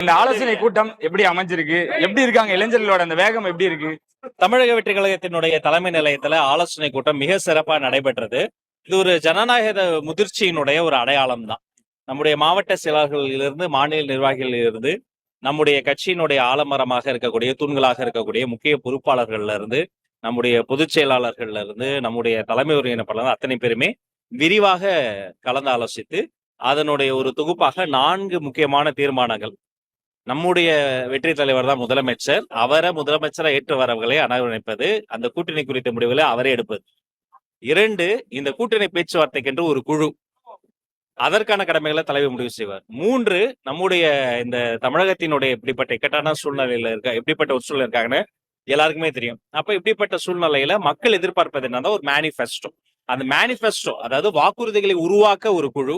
இந்த ஆலோசனை கூட்டம் எப்படி அமைஞ்சிருக்கு? எப்படி இருக்காங்க இளைஞர்களோட அந்த வேகம் எப்படி இருக்கு? தமிழக வெற்றி கழகத்தினுடைய தலைமை நிலையத்துல ஆலோசனை கூட்டம் மிக சிறப்பா நடைபெற்றது. இது ஒரு ஜனநாயக முதிர்ச்சியினுடைய ஒரு அடையாளம் தான். நம்முடைய மாவட்ட செயலாளர்களிலிருந்து மாநில நிர்வாகிகளிலிருந்து நம்முடைய கட்சியினுடைய ஆலமரமாக இருக்கக்கூடிய தூண்களாக இருக்கக்கூடிய முக்கிய பொறுப்பாளர்கள்ல இருந்து நம்முடைய பொதுச் செயலாளர்கள்ல இருந்து நம்முடைய தலைமை ஒருங்கிணைப்பாளர் அத்தனை பேருமே விரிவாக கலந்து ஆலோசித்து அதனுடைய ஒரு தொகுப்பாக நான்கு முக்கியமான தீர்மானங்கள் நம்முடைய வெற்றி தலைவர் தான் முதலமைச்சர். அவரை முதலமைச்சரை ஏற்று வரவர்களை அனவணைப்பது அந்த கூட்டணி குறித்த முடிவுகளை அவரே எடுப்பது. இரண்டு இந்த கூட்டணி பேச்சுவார்த்தைக்கென்று ஒரு குழு. அதற்கான கடமைகளை தலைவர் முடிவு செய்வார். மூன்று நம்முடைய இந்த தமிழகத்தினுடைய இப்படிப்பட்ட இக்கட்டான சூழ்நிலையில இருக்க எப்படிப்பட்ட ஒரு சூழ்நிலை இருக்காங்கன்னு எல்லாருக்குமே தெரியும். அப்ப இப்படிப்பட்ட சூழ்நிலையில மக்கள் எதிர்பார்ப்பது என்னன்னா ஒரு மேனிஃபெஸ்டோ அந்த மேனிஃபெஸ்டோ அதாவது வாக்குறுதிகளை உருவாக்க ஒரு குழு.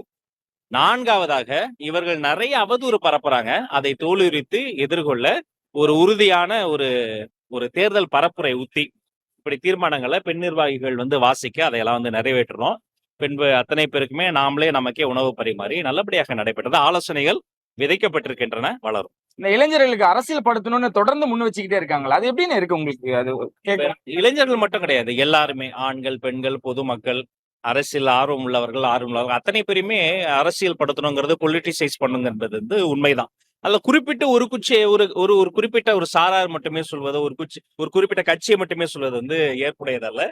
நான்காவதாக இவர்கள் நிறைய அவதூறு பரப்புறாங்க. அதை தோலுரித்து எதிர்கொள்ள ஒரு உறுதியான ஒரு ஒரு தேர்தல் பரப்புரை உத்தி. இப்படி தீர்மானங்களை பெண் நிர்வாகிகள் வந்து வாசிக்க அதையெல்லாம் வந்து நிறைவேற்றணும் பின்பு அத்தனை பேருக்குமே நாமளே நமக்கே உணவு பரிமாறி நல்லபடியாக நடைபெற்றது. ஆலோசனைகள் விதைக்கப்பட்டிருக்கின்றன வளரும். இந்த இளைஞர்களுக்கு அரசியல் படுத்தணும்னு தொடர்ந்து முன் வச்சுக்கிட்டே இருக்காங்களா? அது எப்படின்னு இருக்கு உங்களுக்கு? அது இளைஞர்கள் மட்டும் கிடையாது. எல்லாருமே ஆண்கள் பெண்கள் பொதுமக்கள் அரசியல் ஆர்வம் உள்ளவர்கள் ஆர்வம் உள்ளவர்கள் அத்தனை பேருமே அரசியல் படுத்தணுங்கிறது பொலிட்டிசைஸ் பண்ணுங்கிறது வந்து உண்மைதான். அதுல குறிப்பிட்ட ஒரு குச்சி ஒரு ஒரு ஒரு குறிப்பிட்ட ஒரு சாரார் மட்டுமே சொல்வது ஒரு குச்சி ஒரு குறிப்பிட்ட கட்சியை மட்டுமே சொல்வது வந்து ஏற்புடையதல்ல.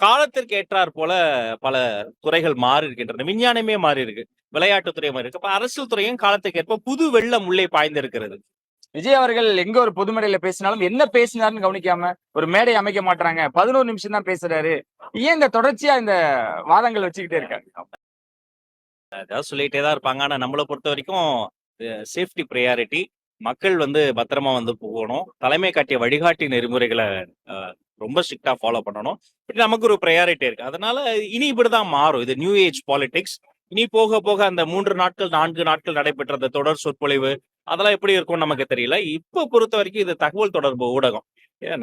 காலத்திற்கு ஏற்றாற் போல பல துறைகள் மாறி இருக்கின்றன. விஞ்ஞானமே மாறி இருக்கு விளையாட்டுத்துறை மாறி இருக்கு. அப்ப அரசியல் துறையும் காலத்துக்கு ஏற்ப புது வெள்ளம் உள்ளே பாய்ந்திருக்கிறது. விஜய் அவர்கள் எங்க ஒரு பொது மேடையில பேசினாலும் என்ன பேசினாருன்னு கவனிக்காம ஒரு மேடை அமைக்க மாட்டாங்க பதினோரு நிமிஷம் தான் பேசுறாரு. ஏன் இந்த தொடர்ச்சியா இந்த வாதங்கள் வச்சுக்கிட்டே இருக்காங்க ஏதாவது சொல்லிட்டே தான் இருப்பாங்க. ஆனா நம்மளை பொறுத்த வரைக்கும் சேஃப்டி ப்ரையாரிட்டி மக்கள் வந்து பத்திரமா வந்து போகணும். தலைமை காட்டிய வழிகாட்டி நெறிமுறைகளை அஹ், ரொம்ப ஸ்ட்ரிக்டா ஃபாலோ பண்ணணும். இப்படி நமக்கு ஒரு ப்ரையாரிட்டி இருக்கு. அதனால இனி இப்படிதான் மாறும். இது நியூ ஏஜ் பாலிடிக்ஸ் இனி போக போக அந்த மூன்று நாட்கள் நான்கு நாட்கள் நடைபெற்ற அந்த தொடர் சொற்பொழிவு அதெல்லாம் எப்படி இருக்கும்னு நமக்கு தெரியல. இப்ப பொறுத்த வரைக்கும் இது தகவல் தொடர்பு ஊடகம்.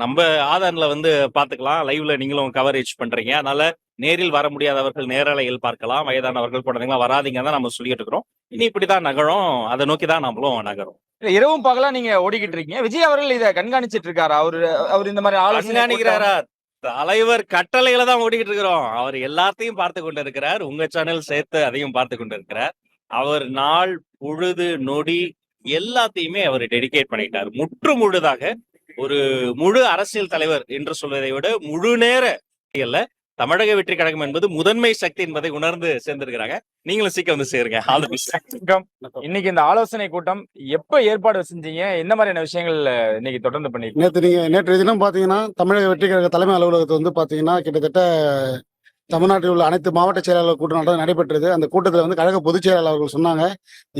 நம்ம ஆதான்ல வந்து பாத்துக்கலாம். லைவ்ல நீங்களும் கவரேஜ் பண்றீங்க. அதனால நேரில் வர முடியாதவர்கள் நேரலையில் பார்க்கலாம். வயதானவர்கள் குழந்தைங்களாம் வராதீங்க தான் நம்ம சொல்லிட்டு இருக்கிறோம். இனி இப்படிதான் நகரும். அதை நோக்கி தான் நம்மளும் நகரும். இரவும் பகலா நீங்க ஓடிக்கிட்டு இருக்கீங்க. விஜய் அவர்கள் இதை கண்காணிச்சிட்டு இருக்காரு அவரு அவர் இந்த மாதிரி ஆலோசனை கண்காணிக்கிறாரா? தலைவர் கட்டளையில தான் ஓடிக்கிட்டு இருக்கிறோம். அவர் எல்லாத்தையும் பார்த்து கொண்டு இருக்கிறார் உங்க சேனல் சேர்த்து அதையும் பார்த்து கொண்டு இருக்கிறார் அவர் நாள் பொழுது நொடி எல்லாத்தையுமே அவர் டெடிகேட் பண்ணிட்டார். முற்று முழுதாக ஒரு முழு அரசியல் தலைவர் என்று சொல்வதை விட முழு நேர தமிழக வெற்றி கழகம் என்பது முதன்மை சக்தி என்பதை உணர்ந்து சேர்ந்திருக்கிறாங்க. நீங்களும் சீக்கிரம் வந்து சேருங்க. இன்னைக்கு இந்த ஆலோசனை கூட்டம் எப்ப ஏற்பாடு செஞ்சீங்க? என்ன மாதிரியான விஷயங்கள் இன்னைக்கு தொடர்ந்து பண்ணிருக்கீங்க? நேற்று நீங்கள் நேற்று தினம் பார்த்தீங்கன்னா தமிழக வெற்றி கழக தலைமை அலுவலகத்தை வந்து பார்த்தீங்கன்னா கிட்டத்தட்ட தமிழ்நாட்டில் உள்ள அனைத்து மாவட்ட செயலாளர் கூட்டம் நடந்து நடைபெற்றது. அந்த கூட்டத்தில் வந்து கழக பொதுச் செயலாளர் அவர்கள் சொன்னாங்க.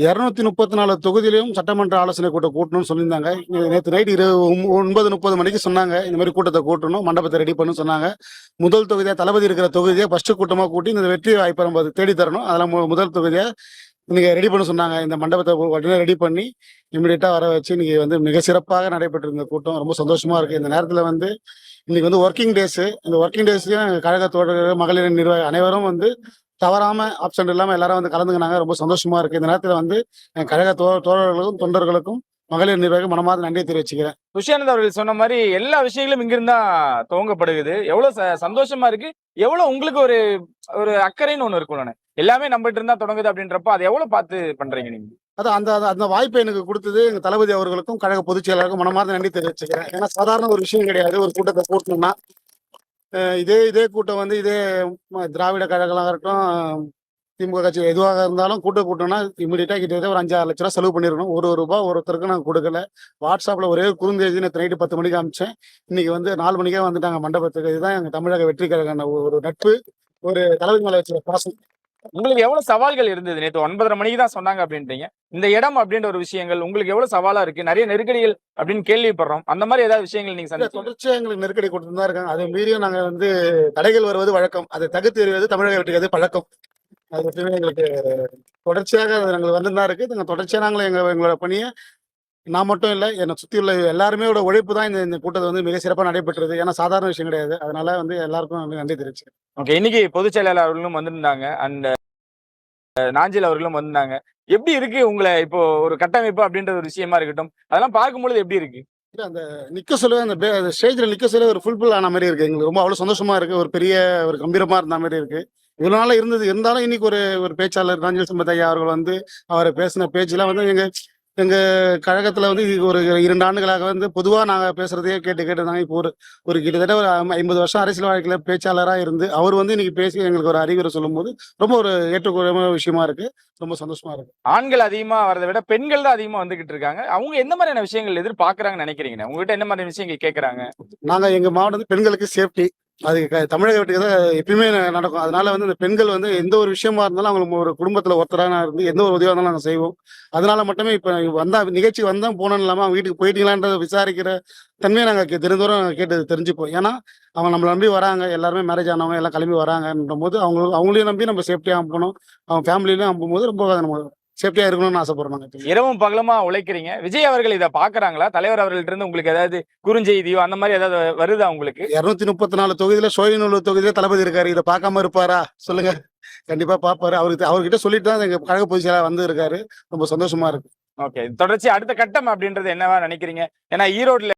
இரநூத்தி முப்பத்தி நாலு தொகுதியிலையும் சட்டமன்ற ஆலோசனை கூட்டம் கூட்டணும்னு சொல்லியிருந்தாங்க. நேற்று நைட் இரு ஒன்பது முப்பது மணிக்கு சொன்னாங்க. இந்த மாதிரி கூட்டத்தை கூட்டணும் மண்டபத்தை ரெடி பண்ணணும் சொன்னாங்க. முதல் தொகுதியாக தளபதி இருக்கிற தொகுதியை ஃபர்ஸ்ட் கூட்டமாக கூட்டி இந்த வெற்றி வாய்ப்பை நம்ம தேடி தரணும். அதெல்லாம் முதல் தொகுதியாக இன்னைக்கு ரெடி பண்ண சொன்னாங்க. இந்த மண்டபத்தை உடனே ரெடி பண்ணி இமிடியேட்டாக வர வச்சு இன்னைக்கு வந்து மிக சிறப்பாக நடைபெற்று இந்த கூட்டம். ரொம்ப சந்தோஷமா இருக்கு. இந்த நேரத்தில் வந்து இன்னைக்கு வந்து ஒர்க்கிங் டேஸ் இந்த ஒர்க்கிங் டேஸ்லயும் கழக தோழர்கள் மகளிர் நிர்வாகி அனைவரும் வந்து தவறாம ஆப்ஷன் இல்லாம எல்லாரும் வந்து கலந்துக்கினாங்க. ரொம்ப சந்தோஷமா இருக்கு. இந்த நேரத்தில் வந்து என் கழக தோ தோழர்களுக்கும் தொண்டர்களுக்கும் மகளிர் நிர்வாகி மனமார்ந்த நன்றியை தெரிவிச்சுக்கிறேன். துஷானந்த் அவர்கள் சொன்ன மாதிரி எல்லா விஷயங்களும் இங்கிருந்தா துவங்கப்படுகிறது எவ்வளவு சந்தோஷமா இருக்கு. எவ்வளவு உங்களுக்கு ஒரு ஒரு அக்கறைன்னு ஒண்ணு இருக்கும். எல்லாமே நம்மகிட்ட இருந்தா தொடங்குது அப்படின்றப்ப அதை எவ்வளவு பார்த்து பண்றீங்க நீங்க? அது அந்த அந்த- வாய்ப்பை எனக்கு கொடுத்தது எங்க தளபதி அவர்களுக்கும் கழக பொதுச் செயலாளருக்கும் மனமார்ந்த நன்றி தெரிவிச்சுக்கிறேன். ஏன்னா சாதாரண ஒரு விஷயம் கிடையாது. ஒரு கூட்டத்தை கூட்டணும்னா இதே இதே கூட்டம் வந்து இதே திராவிட கழகங்களாக இருக்கட்டும் திமுக கட்சி எதுவாக இருந்தாலும் கூட்டம் கூட்டம்னா இமீடியட்டா கிட்டத்தட்ட ஒரு அஞ்சாறு லட்ச ரூபா செலவு பண்ணிருக்கணும் ஒரு ஒரு ரூபாய் ஒருத்தருக்கு நான் கொடுக்கல. வாட்ஸ்அப்ல ஒரே குறுந்தேதி நேற்று நைட்டு பத்து மணிக்கு அமிச்சேன். இன்னைக்கு வந்து நாலு மணிக்கே வந்துட்டாங்க மண்டபத்துக்கு. இதுதான் எங்க தமிழக வெற்றி கழக ஒரு நட்பு ஒரு தளபதி மேல வச்சுள்ள பாசம். உங்களுக்கு எவ்வளவு சவால்கள் இருந்தது நேற்று ஒன்பதரை மணிக்கு தான் சொன்னாங்க அப்படின்றீங்க. இந்த இடம் அப்படின்ற ஒரு விஷயங்கள் உங்களுக்கு எவ்வளவு சவாலா இருக்கு? நிறைய நெருக்கடிகள் அப்படின்னு கேள்விப்படுறோம். அந்த மாதிரி ஏதாவது விஷயங்கள் நீங்க தொடர்ச்சியா எங்களுக்கு நெருக்கடி கொடுத்துட்டு தான் இருக்காங்க. அதை மீறியும் நாங்க வந்து தடைகள் வருவது வழக்கம். அதை தகுத்து எறிவது தமிழக வெற்றிக்கு பழக்கம். அது எப்பவுமே எங்களுக்கு தொடர்ச்சியாக நாங்கள் வந்து தான் இருக்கு. நாங்கள் தொடர்ச்சியா நாங்கள் எங்க எங்களோட பணியை நான் மட்டும் இல்லை என்னை சுத்தி உள்ள எல்லாருமே உழைப்பு தான் இந்த இந்த கூட்டத்தை வந்து மிக சிறப்பாக நடைபெற்றது. ஏன்னா சாதாரண விஷயம் கிடையாது. அதனால வந்து எல்லாருக்கும் நன்றி தெரிவிச்சு ஓகே இன்னைக்கு பொதுச் செயலாளர் அவர்களும் வந்திருந்தாங்க. அண்ட் நாஞ்சில் அவர்களும் வந்தாங்க எப்படி இருக்கு உங்களை இப்போ ஒரு கட்டமைப்பு அப்படின்ற ஒரு விஷயமா இருக்கட்டும். அதெல்லாம் பார்க்கும்பொழுது எப்படி இருக்கு? இல்ல, அந்த நிக்க சொல்ல அந்த ஸ்டேஜ்ல நிக்க சொல்ல ஒரு ஃபுல்ஃபில் ஆன மாதிரி இருக்கு. எங்களுக்கு ரொம்ப அவ்வளவு சந்தோஷமா இருக்கு. ஒரு பெரிய ஒரு கம்பீரமா இருந்த மாதிரி இருக்கு. இவ்வளவு நாளா இருந்தது. இருந்தாலும் இன்னைக்கு ஒரு ஒரு பேச்சாளர் ரஞ்சில் சம்பத் ஐயா அவர்கள் வந்து அவர் பேசின பேச்செல்லாம் வந்து எங்க எங்க கழகத்துல வந்து இது ஒரு இரண்டு ஆண்டுகளாக வந்து பொதுவா நாங்க பேசுறதையே கேட்டு கேட்டு நாங்க இப்போ ஒரு ஒரு கிட்டத்தட்ட ஒரு ஐம்- ஐம்பது வருஷம் அரசியல் வாழ்க்கையில பேச்சாளரா இருந்து அவர் வந்து இன்னைக்கு பேசி எங்களுக்கு ஒரு அறிவுரை சொல்லும்போது ரொம்ப ஒரு ஏற்றுக்கொள்ள விஷயமா இருக்கு. ரொம்ப சந்தோஷமா இருக்கு. ஆண்கள் அதிகமா வரதை விட பெண்கள் தான் அதிகமா வந்துகிட்டு இருக்காங்க. அவங்க எந்த மாதிரியான விஷயங்கள் எதிர்பார்க்கறாங்கன்னு நினைக்கிறீங்க உங்ககிட்ட என்ன மாதிரி விஷயங்கள் கேட்கறாங்க நாங்க எங்க மாவட்டம் வந்து பெண்களுக்கு சேஃப்டி அது தமிழக வீட்டுக்கு தான் எப்பயுமே நடக்கும். அதனால வந்து இந்த பெண்கள் வந்து எந்த ஒரு விஷயமா இருந்தாலும் அவங்களுக்கு ஒரு குடும்பத்துல ஒருத்தராக இருந்து எந்த ஒரு உதவியாக இருந்தாலும் நாங்கள் செய்வோம். அதனால மட்டுமே இப்ப வந்தா நிகழ்ச்சி வந்தா போனோம் இல்லாம அவங்க வீட்டுக்கு போயிட்டீங்களான்றத விசாரிக்கிற தன்மையை நாங்கள் கே- தினந்தோறும் கேட்டு தெரிஞ்சுப்போம். ஏன்னா அவங்க நம்மளை நம்பி வராங்க. எல்லாருமே மேரேஜ் ஆனவங்க எல்லாம் கிளம்பி வராங்கன்ற போது அவங்க அவங்களையும் நம்பி நம்ம சேஃப்டியாக அனுப்பணும் அவங்க ஃபேமிலியிலையும் அனுப்பும்போது ரொம்ப நம்ம சேஃப்டியா இருக்கணும்னு ஆசைப்படுறோம் இரவும் பகலுமா உழைக்கிறீங்க? விஜய் அவர்கள் இதை பாக்குறாங்களா தலைவர் அவர்கள்ட்ட இருந்து உங்களுக்கு ஏதாவது குறுஞ்செய்தியோ அந்த மாதிரி ஏதாவது வருதா உங்களுக்கு? இருநூத்தி முப்பத்தி நாலு தொகுதியில சோழிநல்லூர் தொகுதியில தளபதி இருக்காரு. இதை பார்க்காம இருப்பாரா? சொல்லுங்க. கண்டிப்பா பாப்பாரு அவருக்கு அவர்கிட்ட சொல்லிட்டு தான் எங்க கழக பொதுச் செயலாளர் வந்து இருக்காரு. ரொம்ப சந்தோஷமா இருக்கு. ஓகே. தொடர்ச்சி அடுத்த கட்டம் அப்படின்றது என்னவா நினைக்கிறீங்க? ஏன்னா ஈரோட்ல